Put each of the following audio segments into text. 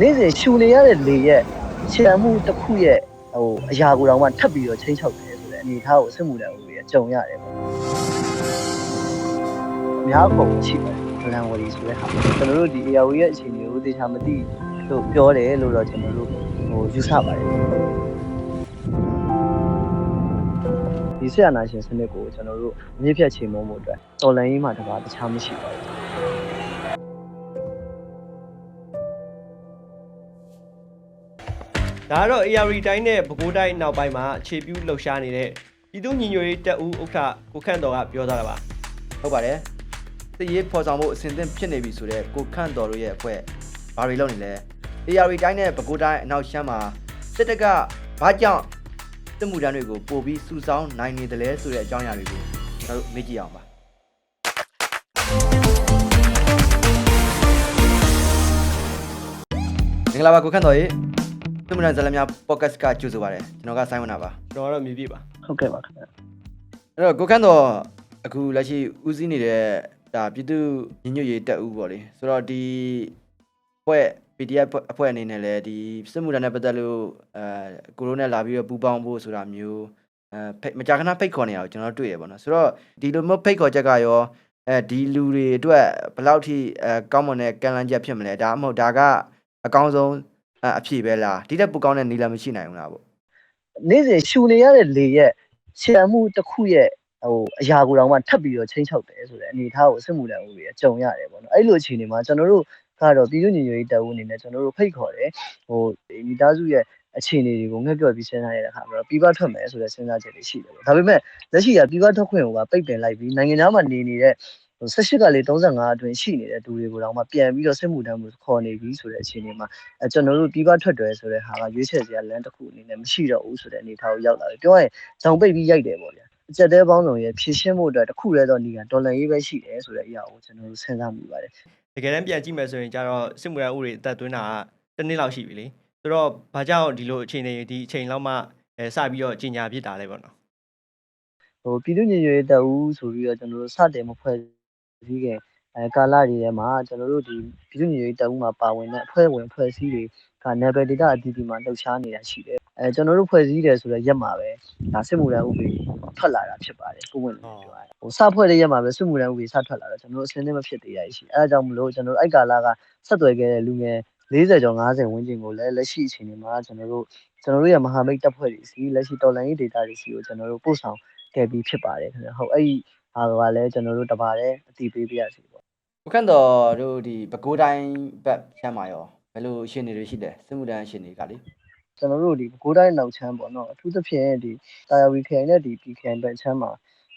နေ့စဉ်ရှူနေရတဲ့လေရဲ့ခြံမှုတစ်ခုရဲ့ဟိုအရာကိုတော့မှထပ်ပြီးတော့ချင်းချောက်တယ်ဆိုတဲ့အနေအထားကိုစစ်မှုထမ်းဥပဒေကကြုံရတယ်ပေါ့အများပုံရှိပါတယ်ဗလန်ဝရီဆိုတဲ့ဟာကျွန်တော်တို့ဒီ AR ရဲ့အခြေအနေကိုသေချာမသိလို့ပြောတယ်လို့တော့ကျွန်တော်တို့ဟိုယူဆပါတယ်ဒီဆက်အနာရှင်စနစ်ကိုကျွန်တော်တို့အမြင့်ဖြတ်ချိန်မုံမှုအတွက်တော်လန်ရေးမှာတပါတခြားမရှိပါဘူး ဒါကတော့ AR တိုင်းနဲ့ပဲခူးတိုင်းနောက်ပိုင်းမှာအခြေပြုလှုပ်ရှားနေတဲ့ပြည်သူညီညွတ်ရေးတပ်ဦးဥက္ကဋ္ဌကိုခန့်တော်ကပြောထားတာပါဟုတ်ပါတယ်စစ်ရေးဖော်ဆောင်ဖို့အစဉ်သင့်ဖြစ်နေပြီဆိုတော့ကိုခန့်တော်တို့ရဲ့အဖွဲ့ဘာတွေလုပ်နေလဲ AR တိုင်းနဲ့ပဲခူးတိုင်းအနောက်ရှမ်းမှာစစ်တပ်ကဘာကြောင့်စစ်မှုထမ်းတွေကိုပို့ပြီးစုဆောင်းနိုင်နေတယ်လဲဆိုတဲ့အကြောင်းအရာတွေကိုကျွန်တော်တို့မေးကြည့်အောင်ပါမင်္ဂလာပါကိုခန့်တော်ရေ စစ်မှုထမ်းဇာတ်လမ်းများ podcast ကကြိုဆိုပါရစေကျွန်တော်ကဆိုင်းဝနာပါကျွန်တော်ကတော့မြေပြပါဟုတ်ကဲ့ပါခင်ဗျာအဲ့တော့ကိုခန့်တော်အခုလက်ရှိဦးစီးနေတဲ့ဒါပြည်သူညီညွတ်ရေးတပ်ဦးပေါ့လေဆိုတော့ဒီအဖွဲ့ PDF အဖွဲ့အနေနဲ့လည်းဒီစစ်မှုထမ်းနဲ့ပတ်သက်လို့အဲကိုရိုနာလာပြီးတော့ပူပေါင်းဖို့ဆိုတာမျိုးအဲဖိတ်မကြာခဏဖိတ်ခေါ်နေရအောင်ကျွန်တော်တို့တွေ့ရပါတော့ဆိုတော့ဒီလိုမျိုးဖိတ်ခေါ်ချက်ကရောအဲဒီလူတွေအတွက်ဘယ်လောက်ထိအဲကောင်းမွန်တဲ့ကံလန်းချက်ဖြစ်မလဲဒါမှမဟုတ်ဒါကအကောင်းဆုံး အအဖြစ်ပဲလားဒီတက်ပူကောင်းတဲ့နီလာမရှိနိုင်ဘူးလားပေါ့နေ့စဉ်ရှူနေရတဲ့လေရဲ့ခြံမှုတစ်ခုရဲ့ဟိုအရာကိုတော့မှထပ်ပြီးတော့ချင်းချောက်တယ်ဆိုတဲ့အနေအထားကိုစစ်မှုထမ်းဥပဒေကကြုံရတယ်ပေါ့နော်အဲ့လိုအခြေအနေမှာကျွန်တော်တို့ကတော့ပြည်သူ့ညီညွတ်ရေးတပ်ဦးအနေနဲ့ကျွန်တော်တို့ဖိတ်ခေါ်တယ်ဟိုမိသားစုရဲ့အခြေအနေတွေကိုငှက်ပြော့ပြီးစဉ်းစားရတဲ့အခါမှာတော့ပြီးပထွက်မယ်ဆိုတဲ့စဉ်းစားချက်တွေရှိတယ်ပေါ့ဒါပေမဲ့လက်ရှိကပြီးပထွက်ခွင့်ကိုကပိတ်ပင်လိုက်ပြီးနိုင်ငံသားမှာနေနေတဲ့ဟို 18ကလေး35အတွင်းရှိနေတဲ့သူတွေကိုတော့မှပြန်ပြီးတော့စစ်မှုထမ်းမှုခေါ်နေပြီဆိုတဲ့အခြေအနေမှာအဲကျွန်တော်တို့ပြီးပထွက်တယ်ဆိုတဲ့ဟာကရွေးချယ်စရာလမ်းတစ်ခုအနေနဲ့မရှိတော့ဘူးဆိုတဲ့အနေအထားကိုရောက်လာတယ်ပြောရရင်ဇောင်ပိတ်ပြီးရိုက်တယ်ပေါ့ဗျာအကျက်တဲပေါင်းစုံရဲ့ဖြည့်ရှင်းမှုအတွက်တစ်ခုတည်းသောနေကဒေါ်လာရေးပဲရှိတယ်ဆိုတဲ့အရာကိုကျွန်တော်တို့စဉ်းစားမိပါတယ်တကယ်တမ်းပြန်ကြည့်မယ်ဆိုရင်ကျတော့စစ်မှုထမ်းဥပဒေအသက်သွင်းတာကတစ်နှစ်လောက်ရှိပြီလေဆိုတော့ဘာကြောင့်ဒီလိုအချိန်တွေဒီအချိန်လောက်မှအဲစပြီးတော့ကြီးညာဖြစ်တာလဲပေါ့နော်ဟိုပြည်သူ့ညီညွတ်ရေးတပ်ဦးဆိုပြီးတော့ကျွန်တော်တို့စတင်မဖွဲ့ စည်းခင်အဲကာလတွေထဲမှာကျွန်တော်တို့ဒီပြည်သူ့ညီညွတ်ရေးတပ်ဦးမှာပါဝင်တဲ့အဖွဲ့ဝင်ဖွဲ့စည်းတွေကနယ်ပယ်ဒေသအသီးသီးမှာလှုပ်ရှားနေတာရှိတယ်အဲကျွန်တော်တို့ဖွဲ့စည်းတယ်ဆိုတော့ရက်မှာပဲဒါစစ်မှုထမ်းဥပဒေထွက်လာတာဖြစ်ပါတယ်ပုံဝင်လို့ပြောရတယ်ဟိုစဖွဲ့တဲ့ရက်မှာပဲစစ်မှုထမ်းဥပဒေစထွက်လာတော့ကျွန်တော်တို့အစင်းသင်းမဖြစ်သေးရရှိအဲဒါကြောင့်မလို့ကျွန်တော်တို့အဲ့ကာလကဆက်သွယ်ခဲ့တဲ့လူငယ်40ကျော်50ဝန်းကျင်ကိုလည်းလက်ရှိအချိန်ဒီမှာကျွန်တော်တို့ကျွန်တော်တို့ရဲ့မဟာမိတ်တပ်ဖွဲ့တွေစီလက်ရှိတော်လိုင်းရေးဒေတာတွေစီကိုကျွန်တော်တို့ပို့ဆောင်ခဲ့ပြီးဖြစ်ပါတယ်ခင်ဗျဟုတ်အဲ့ဒီ ဟာကလည်းကျွန်တော်တို့တပါတဲ့အတည်ပေးပြရစီပေါ့ကိုခန့်တော်တို့ဒီပဲခူးတိုင်းဘက်ရှမ်းမှာရောဘယ်လိုရှင်နေတွေရှိလဲစစ်မှုထမ်းရှင်တွေကလေကျွန်တော်တို့ဒီကိုးတိုင်းနောက်ချမ်းပေါ့နော်အထူးသဖြင့်ဒီတာယာဝီခရိုင်နဲ့ဒီ PKN ဘက်ချမ်းမှာ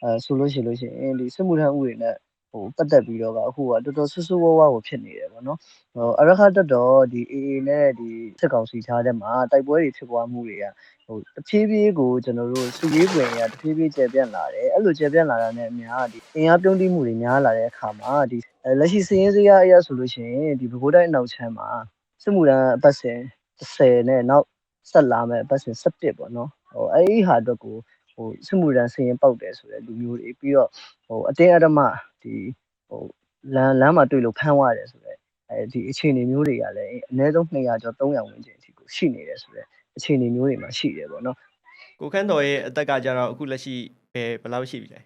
အဲဆိုလို့ရှိလို့ရှိရင်ဒီစစ်မှုထမ်းဥပဒေနဲ့ ဟိုပတ်သက်ပြီးတော့ကအခုကတော်တော်ဆူဆူဝါးဝါးကိုဖြစ်နေတယ်ပေါ့နော်ဟိုအရခတက်တော့ဒီ AA နဲ့ဒီစစ်ကောင်စီချားတဲ့မှာတိုက်ပွဲတွေဖြစ်ပွားမှုတွေကဟိုတဖြည်းဖြည်းကိုကျွန်တော်တို့စုရေးပွင့်ရတဖြည်းဖြည်းကျယ်ပြန့်လာတယ်အဲ့လိုကျယ်ပြန့်လာတာနဲ့အများဒီအင်အားပြုံးတိမှုတွေများလာတဲ့အခါမှာဒီအဲလက်ရှိစည်ရင်းစရာအရာဆိုလို့ရှိရင်ဒီဘကိုးတိုင်းအနောက်ချမ်းမှာစစ်မှုထမ်းအပတ်စဉ်30နဲ့နောက်ဆက်လာမဲ့ပတ်စင်17ပေါ့နော်ဟိုအဲ့ဒီဟာအတွက်ကိုဟိုစစ်မှုရန်စရင်ပေါက်တယ်ဆိုတဲ့လူမျိုးတွေပြီးတော့ဟိုအတင်းအဓမ္မ ဒီဟိုလမ်းလမ်းမှာတွေ့လို့ဖမ်းသွားတယ်ဆိုတော့အဲဒီအခြေအနေမျိုးတွေကလည်းအနည်းဆုံး200ကျော်300ဝန်းကျင်အထိကိုရှိနေတယ်ဆိုတော့အခြေအနေမျိုးတွေမှာရှိတယ်ပေါ့နော်ကိုခန့်တော်ရဲ့အသက်ကကျတော့အခုလက်ရှိဘယ်ဘယ်လောက်ရှိပြီလဲ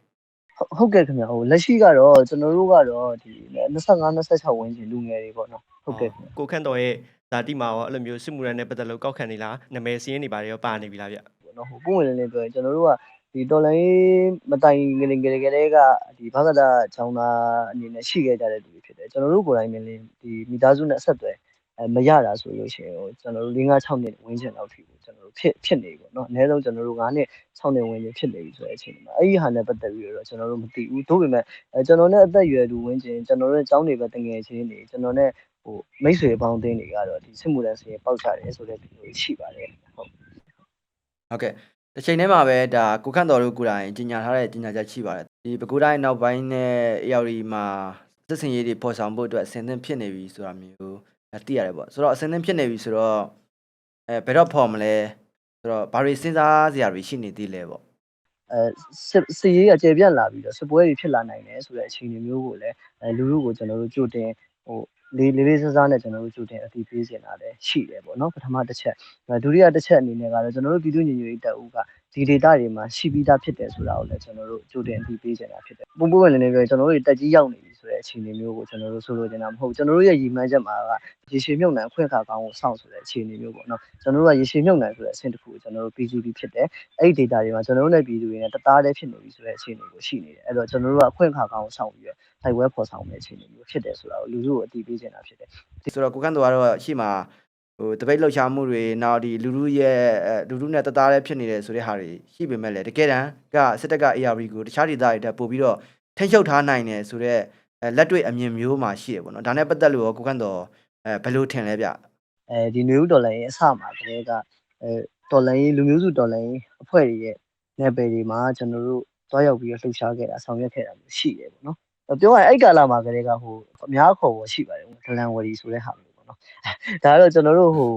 ဟုတ်ဟုတ်ကဲ့ခင်ဗျဟိုလက်ရှိကတော့ကျွန်တော်တို့ကတော့ဒီ25 26ဝန်းကျင်လူငယ်တွေပေါ့နော်ဟုတ်ကဲ့ခင်ဗျကိုခန့်တော်ရဲ့ဇာတိမှာရောအဲ့လိုမျိုးစစ်မှုထမ်းနဲ့ပတ်သက်လို့ကောက်ခံနေလားနာမည်စင်းနေပါတယ်ရောပါနေပြီလားဗျပေါ့နော်ဟိုပုံဝင်လင်းလင်းပြောရင်ကျွန်တော်တို့က ဒီတော်လိုင်းမတိုင်ငလင်ငယ်ကလေးကဒီဘာသာချောင်းသားအနေနဲ့ရှိခဲ့ကြတဲ့လူတွေဖြစ်တယ်ကျွန်တော်တို့ကိုယ်တိုင်မင်းလင်းဒီမိသားစုနဲ့အဆက်အသွယ်အဲမရတာဆိုလို့ရှိရင်ဟိုကျွန်တော်တို့၄၅6နှစ်ဝန်းကျင်လောက်ထိကိုကျွန်တော်တို့ဖြစ်ဖြစ်နေပြီပေါ့နော်အနည်းဆုံးကျွန်တော်တို့9နှစ်6နှစ်ဝန်းကျင်ဖြစ်နေပြီဆိုတဲ့အချိန်မှာအဲ့ဒီဟာနဲ့ပတ်သက်ပြီးတော့ကျွန်တော်တို့မသိဘူးသို့ပေမဲ့အဲကျွန်တော်နဲ့အသက်အရွယ်သူဝန်းကျင်ကျွန်တော်တို့ရဲ့ကျောင်းတွေပဲတငယ်ချင်းတွေကျွန်တော်နဲ့ဟိုမိတ်ဆွေအပေါင်းအသင်းတွေကတော့ဒီစစ်မှုထမ်းစီရင်ပေါက်ကြတယ်ဆိုတဲ့ဒီလိုရှိပါတယ်ဟုတ်ဟုတ်ကဲ့ တစ်ချိန်တည်းမှာပဲဒါကိုခန့်တော်တို့ကိုယ်တိုင်ကြီးညာထားတဲ့ကြီးညာချက်ရှိပါတယ်ဒီပဲခူးတိုင်းနောက်ပိုင်းနဲ့အေရီမှာစစ်စင်ရေးတွေပေါ်ဆောင်ဖို့အတွက်အစင်သင့်ဖြစ်နေပြီဆိုတာမျိုးအဲသိရတယ်ပေါ့ဆိုတော့အစင်သင့်ဖြစ်နေပြီဆိုတော့အဲဘယ်တော့ဖော်မလဲဆိုတော့ဘာတွေစဉ်းစားစရာတွေရှိနေသေးလဲပေါ့အဲစစ်စစ်ရေးအကျေပြန့်လာပြီးတော့စစ်ပွဲတွေဖြစ်လာနိုင်တယ်ဆိုတဲ့အခြေအနေမျိုးကိုလည်းအဲလူလူကိုကျွန်တော်တို့ကြိုတင်ဟို လေးလေးလေးစားစားနဲ့ကျွန်တော်တို့ကြိုတင်အတည်ပြုနေတာလည်းရှိတယ်ပေါ့နော်ပထမတစ်ချက်အဲဒုတိယတစ်ချက်အနေနဲ့ကတော့ကျွန်တော်တို့ပြည်သူ့ညီညွတ်ရေးတပ်ဦးကဒီ data တွေမှာရှိပြီးသားဖြစ်တယ်ဆိုတာကိုလည်းကျွန်တော်တို့ကြိုတင်အတည်ပြုနေတာဖြစ်တယ်ပုံပွင့်လည်းလည်းပြောရင်ကျွန်တော်တို့တက်ကြီးရောက်နေပြီဆိုတဲ့အခြေအနေမျိုးကိုကျွန်တော်တို့ဆိုလိုချင်တာမဟုတ်ကျွန်တော်တို့ရဲ့ရည်မှန်းချက်မှာကရေရှည်မြုပ်နှံအခွင့်အခါကောင်းကိုစောင့်ဆိုတဲ့အခြေအနေမျိုးပေါ့နော်ကျွန်တော်တို့ကရေရှည်မြုပ်နှံဆိုတဲ့အဆင့်တစ်ခုကိုကျွန်တော်တို့ PGB ဖြစ်တယ်အဲ့ဒီ data တွေမှာကျွန်တော်တို့နဲ့ပြည်သူတွေနဲ့တသားတည်းဖြစ်နေပြီဆိုတဲ့အခြေအနေကိုရှိနေတယ်အဲ့တော့ကျွန်တော်တို့ကအခွင့်အခါကောင်းကိုစောင့်ပြီး တော့ထိုက်ဝဲဖော်ဆောင်တဲ့အခြေအနေမျိုးဖြစ်တယ်ဆိုတာကိုလူစုကိုအတည်ပြုချင်တာဖြစ်တယ်ဆိုတော့ကိုခန့်တော်ကတော့ရှေ့မှာဟိုတပိတ်လှုပ်ရှားမှုတွေနောက်ဒီလူလူရဲ့အဲလူလူနဲ့တသားတည်းဖြစ်နေတယ်ဆိုတဲ့ဟာတွေရှိပေမဲ့လည်းတကယ်တမ်းကစစ်တပ်က ARV ကိုတခြားဒေသတွေတက်ပို့ပြီးတော့ထိန်းချုပ်ထားနိုင်တယ်ဆိုတော့အဲလက်တွေ့အမြင်မျိုးမှာရှိတယ်ပေါ့နော်ဒါနဲ့ပတ်သက်လို့ရောကိုခန့်တော်အဲဘယ်လိုထင်လဲဗျအဲဒီနယူးဒေါ်လာရဲ့အစမှာတကယ်ကအဲဒေါ်လာရေးလူမျိုးစုဒေါ်လာရေးအဖွဲ့တွေရဲ့နယ်ပယ်တွေမှာကျွန်တော်တို့တွားရောက်ပြီးတော့လှုပ်ရှားခဲ့တာဆောင်ရွက်ခဲ့တာမျိုးရှိတယ်ပေါ့နော်။ ပြောရရင်အဲ့ကာလမှာကလေးကဟိုအများခေါ်ပေါ်ရှိပါတယ်ဒလန်ဝရီဆိုတဲ့ဟာမျိုးပေါ့နော်။ဒါကတော့ကျွန်တော်တို့ဟို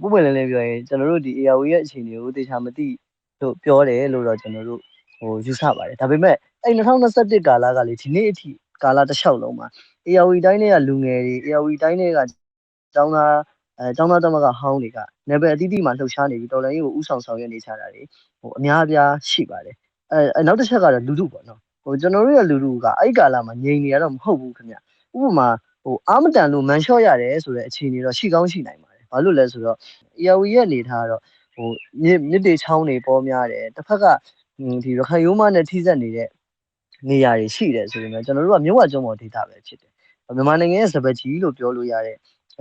ပုပ်ပွင့်လင်းလင်းပြောရင်ကျွန်တော်တို့ဒီ ARW ရဲ့အခြေအနေကိုတေချာမသိလို့ပြောတယ်လို့တော့ကျွန်တော်တို့ဟိုယူဆပါတယ်။ဒါပေမဲ့အဲ့2021ကာလကလေဒီနေ့အထိကာလတစ်လျှောက်လုံးမှာ ARW တိုင်းတွေကလူငယ်တွေ ARW တိုင်းတွေကကျောင်းသားအဲကျောင်းသားသမဂ္ဂဟောင်းတွေကနယ်ပယ်အသီးသီးမှာလှုပ်ရှားနေပြီးတော်လိုင်းကြီးကိုဥဆောင်ဆောင်ရွက်နေကြတာတွေဟိုအများအပြားရှိပါတယ်အဲအဲနောက်တစ်ချက်ကတော့လူထုပေါ့နော် ဟိုကျွန်တော်တို့ရဲ့လူထုကအဲ့ဒီကာလမှာငြိမ်နေရတော့မဟုတ်ဘူးခင်ဗျဥပမာဟိုအာမတန်လို့မန်လျှော့ရတယ်ဆိုတဲ့အခြေအနေတော့ရှိကောင်းရှိနိုင်ပါတယ်ဘာလို့လဲဆိုတော့ ERW ရဲ့အနေထားကတော့ဟိုမြစ်မြစ်တွေချောင်းတွေပေါ်များတယ်တစ်ဖက်ကဟွန်းဒီရခိုင်ရိုးမနဲ့ထိစပ်နေတဲ့နေရာတွေရှိတယ်ဆိုပေမဲ့ကျွန်တော်တို့ကမြို့ဝကျွန်းပေါ်ဒေတာပဲဖြစ်တယ်မြန်မာနိုင်ငံရဲ့စပက်ကြီးလို့ပြောလို့ရတဲ့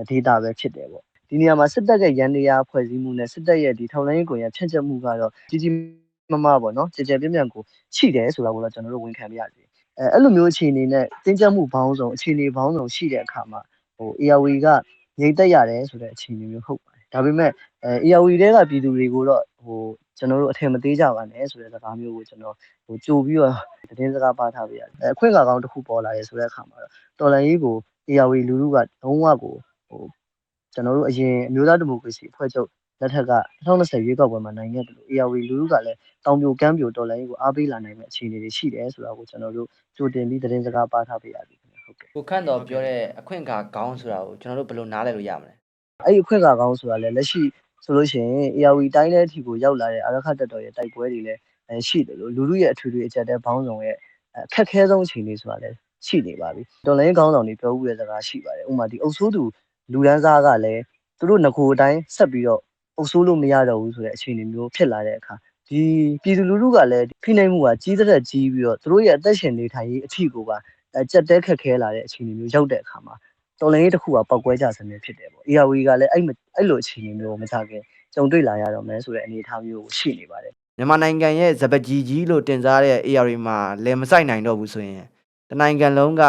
ဒေတာပဲဖြစ်တယ်ပေါ့ဒီနေရာမှာစစ်တပ်ရဲ့ရန်တရားဖွဲ့စည်းမှုနဲ့စစ်တပ်ရဲ့ဒီထောက်လိုင်းရေးကွန်ရက်ဖြန့်ကျက်မှုကတော့ကြီးကြီး မားမားပေါ့နော်ကြကြပြန့်ပြန့်ကိုရှိတယ်ဆိုတာကိုတော့ကျွန်တော်တို့ဝန်ခံပြရစီအဲအဲ့လိုမျိုးအခြေအနေနဲ့တင်းကျပ်မှုဘောင်းဆောင်အခြေအနေဘောင်းဆောင်ရှိတဲ့အခါမှာဟို ARW ကငြိမ့်သက်ရတယ်ဆိုတဲ့အခြေအနေမျိုးဟုတ်ပါတယ်ဒါပေမဲ့အဲ ARW တဲကပြည်သူတွေကိုတော့ဟိုကျွန်တော်တို့အထင်မသေးကြပါနဲ့ဆိုတဲ့စကားမျိုးကိုကျွန်တော်ဟိုကြိုပြီးတော့သတင်းစကားပါထားပေးရတယ်အဲအခွင့်အခါကောင်းတစ်ခုပေါ်လာရဲဆိုတဲ့အခါမှာတော့တော်လန်ရေးကို ARW လူလူကလုံးဝကိုဟိုကျွန်တော်တို့အရင်အမျိုးသားဒီမိုကရေစီအဖွဲ့ချုပ် လက်ထက်က2020ရွေးကောက်ပွဲမှာနိုင်ခဲ့တယ်လို့ ARW လူလူကလည်းတောင်ပြိုကမ်းပြိုတော်လိုင်းကိုအားပေးလာနိုင်တဲ့အခြေအနေတွေရှိတယ်ဆိုတာကိုကျွန်တော်တို့ကြိုတင်ပြီးသတင်းစကားပါထားပေးရပြီခင်ဗျဟုတ်ကဲ့ကိုခန့်တော်ပြောတဲ့အခွင့်အခါကောင်းဆိုတာကိုကျွန်တော်တို့ဘယ်လိုနားလည်လို့ရမလဲအဲ့ဒီအခွင့်အခါကောင်းဆိုတာလည်းလက်ရှိဆိုလို့ရှိရင် ARW တိုင်းတဲ့အထိကိုရောက်လာတဲ့အာရခတက်တော်ရဲ့တိုက်ပွဲတွေလည်းအဲရှိတယ်လို့လူလူရဲ့အထွေထွေအကြက်တဲဘောင်းဆောင်ရဲ့အခက်ခဲဆုံးအခြေအနေဆိုတာလည်းရှိနေပါပြီတော်လိုင်းကောင်းဆောင်တွေပြောဦးတဲ့စကားရှိပါတယ်ဥပမာဒီအုပ်ဆိုးသူလူဒန်းစားကလည်းသူတို့ငကိုအတိုင်းဆက်ပြီးတော့ အုပ်ဆိုးလို့မရတော့ဘူးဆိုတဲ့အခြေအနေမျိုးဖြစ်လာတဲ့အခါဒီပြည်သူလူထုကလည်းဖိနှိပ်မှုကကြီးတဲ့ကြီးပြီးတော့သူတို့ရဲ့အသက်ရှင်နေထိုင်ရေးအထီကိုပါအကြက်တဲခက်ခဲလာတဲ့အခြေအနေမျိုးရောက်တဲ့အခါမှာတော်လိုင်းရေးတစ်ခုကပောက်ကွဲကြစနစ်ဖြစ်တယ်ပေါ့ ARW ကလည်းအဲ့မအဲ့လိုအခြေအနေမျိုးကိုမကြခင်ကြုံတွေ့လာရတော့မယ်ဆိုတဲ့အနေအထားမျိုးကိုရှိနေပါတယ်မြန်မာနိုင်ငံရဲ့ဇပကြီးကြီးလို့တင်စားတဲ့ AR မှာလယ်မဆိုင်နိုင်တော့ဘူးဆိုရင်တနိုင်ငံလုံးက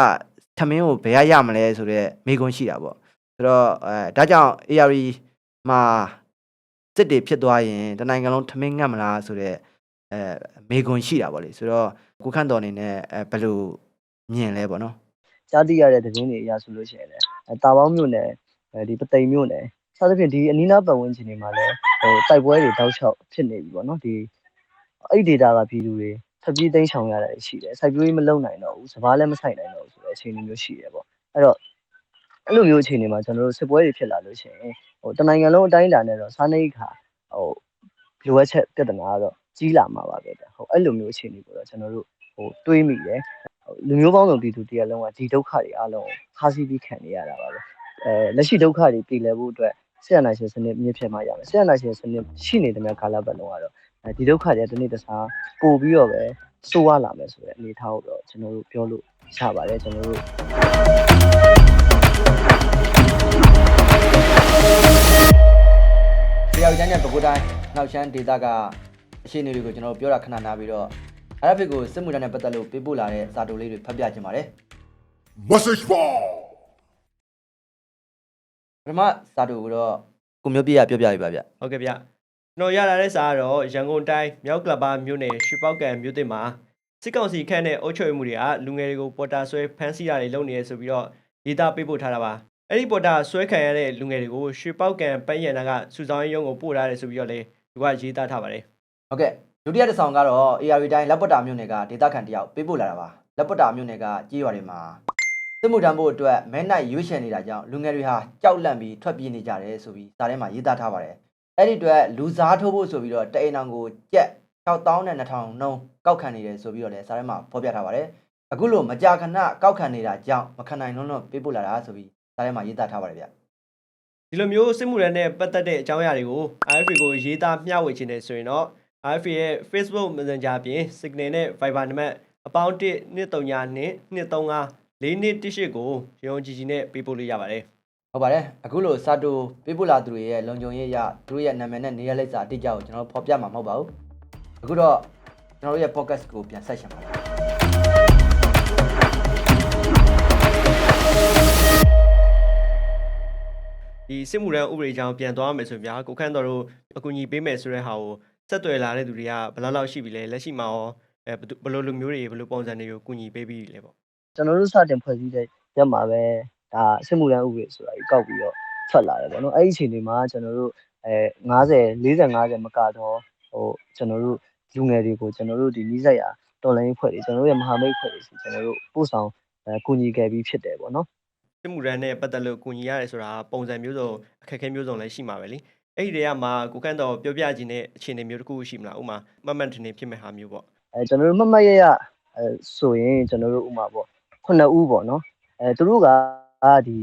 ထမင်းကိုဘယ်ရရမလဲဆိုတော့မေးခွန်းရှိတာပေါ့ဆိုတော့အဲဒါကြောင့် AR မှာ စစ်တွေဖြစ်သွားရင်တနိုင်ငံလုံးထမင်းငတ်မလားဆိုတော့အဲမေးခွန်းရှိတာပေါ့လေဆိုတော့ကိုခန့်တော်အနေနဲ့အဲဘယ်လိုမြင်လဲပေါ့နော်ကြားသိရတဲ့သတင်းတွေအရဆိုလို့ရှိရင်လည်းအဲတာပေါင်းမြို့နယ်အဲဒီပသိမ်မြို့နယ်စသဖြင့်ဒီအနီးနားပတ်ဝန်းကျင်တွေမှာလည်းဟိုတိုက်ပွဲတွေတောက်လျှောက်ဖြစ်နေပြီပေါ့နော်ဒီအဲ့ဒီ data ကပြည်သူတွေထပ်ပြီးသိမ်းဆောင်ရတာရှိတယ်စိုက်ပျိုးရေးမလုပ်နိုင်တော့ဘူးစဘာလည်းမဆိုင်နိုင်တော့ဘူးဆိုတဲ့အခြေအနေမျိုးရှိတယ်ပေါ့အဲ့တော့အဲ့လိုမျိုးအခြေအနေမှာကျွန်တော်တို့စစ်ပွဲတွေဖြစ်လာလို့ရှိရင် ဟိုတနိုင်ငံလုံးအတိုင်းအတာနဲ့တော့စားနေခါဟိုလိုအပ်ချက်ပြဿနာကတော့ကြီးလာမှာပါပဲဗျဟုတ်အဲ့လိုမျိုးအခြေအနေကိုတော့ကျွန်တော်တို့ဟိုတွေးမိတယ်လူမျိုးပေါင်းစုံပြည်သူတရားလုံးကဒီဒုက္ခတွေအလုံးကိုခါးစီးပြီးခံနေရတာပါပဲအဲလက်ရှိဒုက္ခတွေပြည်လည်ဖို့အတွက်ဆရာနာရှင်စနစ်မြင့်ဖြစ်မှရမယ်ဆရာနာရှင်စနစ်ရှိနေတဲ့များကာလပတ်လုံးကတော့အဲဒီဒုက္ခတွေတနေ့တခြားပို့ပြီးတော့ပဲစိုးရလာမယ်ဆိုတဲ့အနေအထားကိုတော့ကျွန်တော်တို့ပြောလို့ရပါတယ်ကျွန်တော်တို့ ရားကျမ်းနဲ့ပကိုးတိုင်းနောက်ချမ်းဒေတာကအရှိန်တွေကိုကျွန်တော်တို့ပြောတာခဏနာပြီးတော့အဲ့ဒါဖြစ်ကိုစစ်မှုထမ်းနဲ့ပတ်သက်လို့ပေးပို့လာတဲ့စာတိုလေးတွေဖတ်ပြခြင်းပါတယ် Message ball! ပထမစာတိုကိုတော့ကိုမျိုးပြရပြောပြပြပါဗျဟုတ်ကဲ့ဗျကျွန်တော်ရလာတဲ့စာကတော့ရန်ကုန်တိုင်းမြောက်ကလပ်ပါမြို့နယ်ရွှေပောက်ကံမြို့တင်မှာစစ်ကောင်စီခန့်တဲ့အုပ်ချုပ်ရေးမှုတွေကလူငယ်တွေကိုပေါ်တာဆွဲဖမ်းဆီးတာတွေလုပ်နေရဆိုပြီးတော့ဒေတာပေးပို့ထားတာပါ အဲ့ဒီပေါ်တာဆွဲခံရတဲ့လူငယ်တွေကိုရွှေပောက်ကံပန်းရံနာကစုဆောင်ရေးရုံးကိုပို့ထားတယ်ဆိုပြီးတော့လေသူကရေးသားထားပါတယ်ဟုတ်ကဲ့ဒုတိယတစ်ဆောင်ကတော့ AR တိုင်းလက်ပတ်တာမြို့နယ်ကဒေတာခန်တယောက်ပေးပို့လာတာပါလက်ပတ်တာမြို့နယ်ကကြေးရွာတွေမှာစစ်မှုထမ်းဖို့အတွက်မဲနိုင်ရွေးချယ်နေတာကြောင့်လူငယ်တွေဟာကြောက်လန့်ပြီးထွက်ပြေးနေကြတယ်ဆိုပြီးစာထဲမှာရေးသားထားပါတယ်အဲ့ဒီအတွက်လူစားထိုးဖို့ဆိုပြီးတော့တအိမ်အောင်ကိုကြက်6000နဲ့2000နှုန်းကောက်ခံနေတယ်ဆိုပြီးတော့လည်းစာထဲမှာဖော်ပြထားပါတယ်အခုလိုမကြာခဏကောက်ခံနေတာကြောင့်မခံနိုင်လုံးလုံးပေးပို့လာတာဆိုပြီး စာထဲမှာရေးသားထားပါတယ်ဗျဒီလိုမျိုးစစ်မှုထမ်းနဲ့ပတ်သက်တဲ့အကြောင်းအရာတွေကို RFA ကိုရေးသားမျှဝေခြင်းနဲ့ဆိုရင်တော့ RFA ရဲ့ Facebook Messenger အပြင် Signal နဲ့ Viber နံပါတ်အပေါင်း1 239 235 4218ကိုရုံကြည်ကြည်နဲ့ပေးပို့လို့ရပါတယ်ဟုတ်ပါတယ်အခုလိုစာတူပေးပို့လာသူတွေရဲ့လုံခြုံရေးအရသူတို့ရဲ့နာမည်နဲ့နေရာလိပ်စာအတိအကျကိုကျွန်တော်တို့ဖော်ပြမှာမဟုတ်ပါဘူးအခုတော့ကျွန်တော်တို့ရဲ့ podcast ကိုပြန်ဆက်ရှင်ပါလား ဒီစစ်မှုထမ်းဥပဒေအကြောင်းပြန်သွားမယ်ဆိုရင်ဗျာကိုခန့်တော်တို့အကူအညီပေးမယ်ဆိုတဲ့ဟာကိုဆက်သွယ်လာတဲ့သူတွေကဘယ်လောက်လောက်ရှိပြီလဲလက်ရှိမှာရောအဲဘယ်သူဘယ်လိုလူမျိုးတွေဘယ်လိုပုံစံတွေကိုကူညီပေးပြီးလဲပေါ့ကျွန်တော်တို့စတင်ဖွဲ့စည်းတဲ့ရက်မှာပဲဒါစစ်မှုထမ်းဥပဒေဆိုတာကြီးကောက်ပြီးတော့ထွက်လာတယ်ပေါ့နော်အဲ့ဒီအချိန်တွေမှာကျွန်တော်တို့အဲ90 40 50မကတော့ဟိုကျွန်တော်တို့လူငယ်တွေကိုကျွန်တော်တို့ဒီနီးစပ်ရာတော်လိုင်းဖွဲ့တွေကျွန်တော်တို့ရဲ့မဟာမိတ်ဖွဲ့တွေစီကျွန်တော်တို့ပို့ဆောင်အဲကူညီခဲ့ပြီးဖြစ်တယ်ပေါ့နော် စစ်မှုထမ်းနဲ့ပတ်သက်လို့ကူညီရတယ်ဆိုတာပုံစံမျိုးစုံအခက်အခဲမျိုးစုံလည်းရှိမှာပဲလေအဲ့ဒီတည်းကမှကိုခန့်တော်ပြောပြခြင်းတဲ့အခြေအနေမျိုးတစ်ခုရှိမလားဥမာမတ်မတ်ထင်နေဖြစ်မဲ့ဟာမျိုးပေါ့အဲကျွန်တော်တို့မတ်မတ်ရရအဲဆိုရင်ကျွန်တော်တို့ဥမာပေါ့ခုနှစ်ဦးပေါ့နော်အဲသူတို့ကဒီ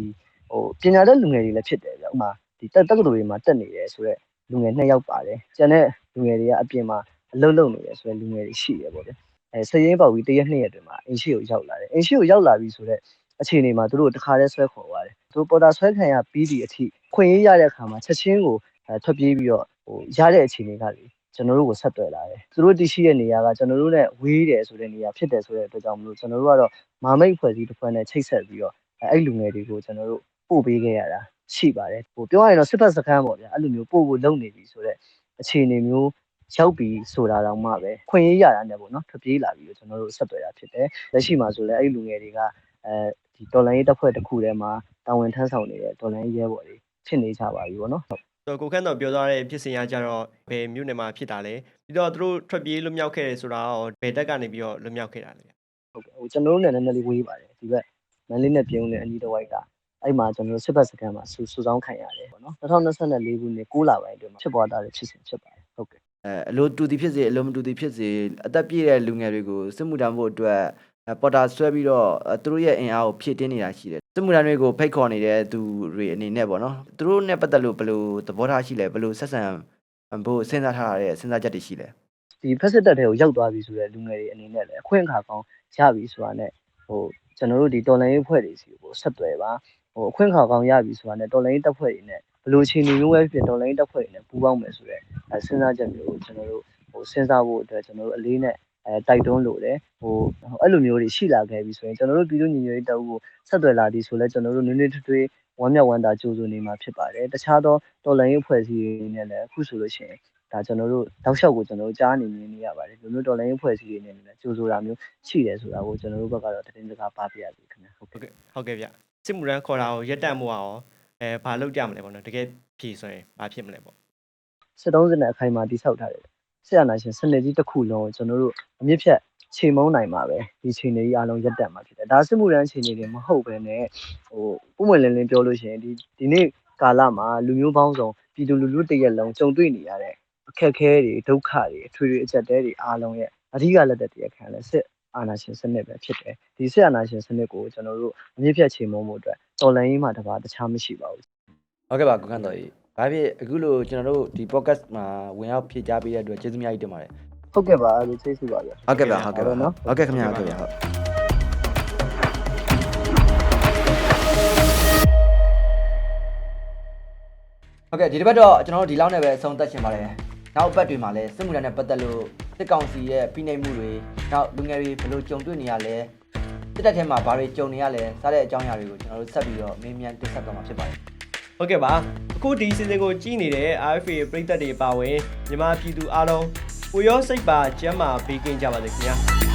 ဟိုပညာတတ်လူငယ်တွေလည်းဖြစ်တယ်ဗျဥမာဒီတက်တက္ကသိုလ်တွေမှာတက်နေတယ်ဆိုတော့လူငယ်နှစ်ယောက်ပါတယ်ကျန်တဲ့လူငယ်တွေကအပြင်မှာအလုပ်လုပ်နေတယ်ဆိုတော့လူငယ်တွေရှိတယ်ပေါ့ဗျအဲစရင်ပေါက်ပြီးတရက်နှစ်ရက်တွင်မှာအင်ရှိကိုရောက်လာတယ်အင်ရှိကိုရောက်လာပြီဆိုတော့ အခြေအနေမှာသူတို့တခါတည်းဆွဲခေါ်သွားတယ်သူတို့ပေါ်တာဆွဲခံရပြီးဒီအထိခွင့်ရေးရတဲ့အခါမှာချက်ချင်းကိုအဲထွက်ပြေးပြီးတော့ဟိုရတဲ့အခြေအနေကလေကျွန်တော်တို့ကိုဆက်သွယ်လာတယ်သူတို့တရှိတဲ့နေရာကကျွန်တော်တို့နဲ့ဝေးတယ်ဆိုတဲ့နေရာဖြစ်တယ်ဆိုတဲ့အတွက်ကြောင့်မလို့ကျွန်တော်တို့ကတော့မာမိတ်ဖွဲ့စည်းတစ်ဖွဲ့နဲ့ချိတ်ဆက်ပြီးတော့အဲအဲ့လူငယ်တွေကိုကျွန်တော်တို့ပို့ပေးခဲ့ရတာရှိပါတယ်ဟိုပြောရရင်တော့စစ်ဖက်စခန်းပေါ့ဗျာအဲ့လိုမျိုးပို့ဖို့လုပ်နေပြီဆိုတော့အခြေအနေမျိုးရောက်ပြီဆိုတာတော့မှပဲခွင့်ရေးရတာနဲ့ပေါ့နော်ထွက်ပြေးလာပြီးတော့ကျွန်တော်တို့ဆက်သွယ်တာဖြစ်တယ်လက်ရှိမှာဆိုလည်းအဲ့လူငယ်တွေကအဲ ဒီတော်လိုင်းရေးတပ်ဖွဲ့တစ်ခုထဲမှာတာဝန်ထမ်းဆောင်နေတဲ့တော်လိုင်းရဲဘော်တွေဖြစ်နေကြပါပြီပေါ့နော်ဆိုတော့ကိုခန့်တော်ပြောသွားတဲ့ဖြစ်စဉ်ကကြတော့ဘယ်မြို့နယ်မှာဖြစ်တာလဲပြီးတော့သူတို့ထွက်ပြေးလွတ်မြောက်ခဲ့တယ်ဆိုတာရောဘယ်တက်ကနေပြီးတော့လွတ်မြောက်ခဲ့တာလဲဗျဟုတ်ကဲ့ဟိုကျွန်တော်တို့လည်းနည်းနည်းလေးဝေးပါတယ်ဒီဘက်မန်လေးနဲ့ပြုံးနဲ့အနီးတစ်ဝိုက်ကအဲ့မှာကျွန်တော်တို့စစ်ဘက်စကန်မှာစူစူဆောင်းခံရတယ်ပေါ့နော်2024ခုနှစ်6လပိုင်းအတွင်းမှာဖြစ်ပေါ်လာတဲ့ဖြစ်စဉ်ဖြစ်ပါတယ်ဟုတ်ကဲ့အဲအလိုတူတီဖြစ်စေအလိုမတူတီဖြစ်စေအသက်ပြည့်တဲ့လူငယ်တွေကိုစစ်မှုထမ်းဖို့အတွက်အဲ ပေါ်တာဆွဲပြီးတော့အဲသူတို့ရဲ့အင်အားကိုဖြည့်တင်းနေတာရှိတယ်စစ်မှုထမ်းတွေကိုဖိတ်ခေါ်နေတဲ့သူတွေအနေနဲ့ပေါ့နော်သူတို့နဲ့ပတ်သက်လို့ဘယ်လိုသဘောထားရှိလဲဘယ်လိုဆက်ဆံဖို့စဉ်းစားထားရတဲ့စဉ်းစားချက်တွေရှိလဲဒီဖက်စစ်တပ်တွေကိုရောက်သွားပြီဆိုတဲ့လူငယ်တွေအနေနဲ့လည်းအခွင့်အခါကောင်းရပြီဆိုတာနဲ့ဟိုကျွန်တော်တို့ဒီတော်လိုင်းရေးဖွဲ့တွေစီကိုဆက်သွယ်ပါဟိုအခွင့်အခါကောင်းရပြီဆိုတာနဲ့တော်လိုင်းရေးတပ်ဖွဲ့တွေနဲ့ဘယ်လိုအခြေအနေမျိုးပဲဖြစ်တော်လိုင်းရေးတပ်ဖွဲ့တွေနဲ့ပူးပေါင်းမယ်ဆိုတော့အဲစဉ်းစားချက်မျိုးကိုကျွန်တော်တို့ဟိုစဉ်းစားဖို့အတွက်ကျွန်တော်တို့အလေးနဲ့ အဲတိုက်တွန်းလို့တယ်ဟိုအဲ့လိုမျိုးတွေရှိလာခဲ့ပြီဆိုရင်ကျွန်တော်တို့ပြည်သူညီညွတ်ရေးတပ်ဦးကိုဆက်သွယ်လာသည်ဆိုလဲကျွန်တော်တို့နည်းနည်းထွေးထွေးဝမ်းမြောက်ဝမ်းသာကြိုးစိုးနေမှာဖြစ်ပါတယ်တခြားသောတော်လိုင်းရေးဖွဲ့စည်းတွေနဲ့လည်းအခုဆိုလို့ရှိရင်ဒါကျွန်တော်တို့တောက်လျှောက်ကိုကျွန်တော်တို့ကြားနေမြင်နေရပါတယ်ဒီလိုမျိုးတော်လိုင်းရေးဖွဲ့စည်းတွေနဲ့လည်းကြိုးဆိုတာမျိုးရှိတယ်ဆိုတာကိုကျွန်တော်တို့ဘက်ကတော့တင်းစကားပါပြရစီခင်ဗျဟုတ်ဟုတ်ကဲ့ကဲ့ဟုတ်ကဲ့ဗျစစ်မှုထမ်းခေါ်တာကိုရက်တက်မှုအောင်အဲဘာလုပ်ကြမလဲပေါ့နော်တကယ်ဖြေဆိုရင်ဘာဖြစ်မလဲပေါ့စစ်တုံးစနစ်အခိုင်အမာတိဆောက်ထားတယ် ဆရာနာရှင်စနစ်ကြီးတစ်ခုလုံးကိုကျွန်တော်တို့အမြင့်ဖြတ်ချိန်မုံနိုင်မှာပဲဒီချိန်တွေကြီးအားလုံးရက်တက်မှာဖြစ်တယ်ဒါစစ်မှုရန်ချိန်တွေတွေမဟုတ်ဘဲနဲ့ဟိုပုံမှန်လင်းလင်းပြောလို့ရှိရင်ဒီဒီနေ့ကာလမှာလူမျိုးပေါင်းစုံပြည်သူလူထုတရက်လုံးကြုံတွေ့နေရတဲ့အခက်အခဲတွေဒုက္ခတွေအထွေထွေအကျက်တဲတွေအားလုံးရဲ့အဓိကလက်သက်တရားခံလဲစစ်အာဏာရှင်စနစ်ပဲဖြစ်တယ်ဒီစစ်အာဏာရှင်စနစ်ကိုကျွန်တော်တို့အမြင့်ဖြတ်ချိန်မုံမှုအတွက်တော်လှန်ရေးမှာတပါတခြားမရှိပါဘူးဟုတ်ကဲ့ပါကိုခန့်တော်ကြီး ဘာဖြစ်အခုလိုကျွန်တော်တို့ဒီ podcast မှာဝင်ရောက်ဖြည့်ကြားပေးတဲ့အတွက်ကျေးဇူးများကြီးတင်ပါတယ်ဟုတ်ကဲ့ပါအဲ့လိုကျေးဇူးပါဗျာဟုတ်ကဲ့ပါဟုတ်ကဲ့ပါဟုတ်ကဲ့နော်ဟုတ်ကဲ့ခင်ဗျာဟုတ်ကဲ့ပါဟုတ်ဟုတ်ကဲ့ဒီတစ်ပတ်တော့ကျွန်တော်တို့ဒီလောက်နဲ့ပဲအဆုံးသတ်ချင်ပါတယ်နောက်အပတ်တွေမှာလည်းစစ်မှုထမ်းနဲ့ပတ်သက်လို့စစ်ကောင်စီရဲ့ဖိနှိပ်မှုတွေနောက်လူငယ်တွေဘယ်လိုကြုံတွေ့နေရလဲစစ်တပ်ထဲမှာဘာတွေကြုံနေရလဲစတဲ့အကြောင်းအရာတွေကိုကျွန်တော်တို့ဆက်ပြီးတော့မေးမြန်းတင်ဆက်သွားမှာဖြစ်ပါတယ် ဟုတ်ကဲ့ပါအခုဒီစီစဉ်ကိုကြည့်နေတဲ့ RFA ပရိသတ်တွေပါဝင်မြန်မာပြည်သူအားလုံးကိုရောစိတ်ပါကျမ်းမာပေးကင်းကြပါစေခင်ဗျာ